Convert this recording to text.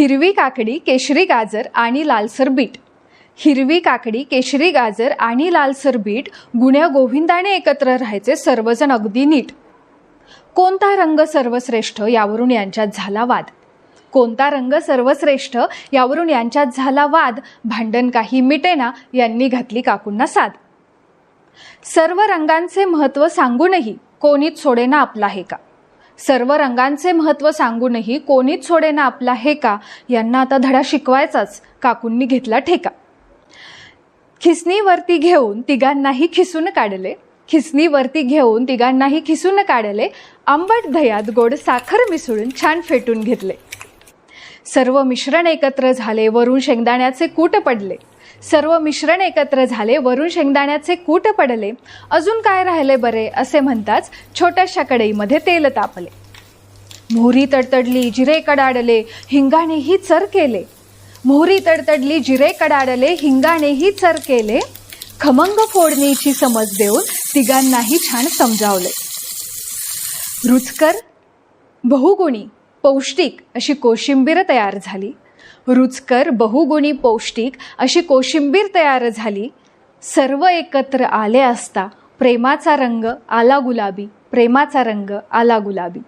हिरवी काकडी केशरी गाजर आणि लालसर बीट. हिरवी काकडी केशरी गाजर आणि लालसर बीट गुण्या गोविंदाने एकत्र राहायचे सर्वजण अगदी नीट. कोणता रंग सर्वश्रेष्ठ यावरून यांच्यात झाला वाद? कोणता रंग सर्वश्रेष्ठ यावरून यांच्यात झाला वाद? भांडण काही मिटेना यांनी घातली काकूंना साद. सर्व रंगांचे महत्त्व सांगूनही कोणीच सोडेना आपला हे का सर्व रंगांचे महत्त्व सांगूनही कोणीच सोडेना आपला हे का यांना आता धडा शिकवायचाच. काकूंनी घेतला ठेका. खिसणीवरती घेऊन तिघांनाही खिसून काढले. खिसणीवरती घेऊन तिघांनाही खिसून काढले. आंबट दह्यात गोड साखर मिसळून छान फेटून घेतले. सर्व मिश्रण एकत्र झाले. वरून शेंगदाण्याचे कूट पडले. सर्व मिश्रण एकत्र झाले वरून शेंगदाण्याचे कूट पडले. अजून काय राहिले बरे असे म्हणताच छोट्याशा कढईमध्ये तेल तापले. मोहरी तडतडली जिरे कडाडले हिंगानेही चर केले. मोहरी तडतडली जिरे कडाडले हिंगानेही चर केले. खमंग फोडणीची समज देऊन तिघांनाही छान समजावले. रुचकर बहुगुणी पौष्टिक अशी कोशिंबीर तयार झाली. रुचकर बहुगुणी पौष्टिक अशी कोशिंबीर तयार झाली. सर्व एकत्र आले असता प्रेमाचा रंग आला गुलाबी प्रेमाचा रंग आला गुलाबी.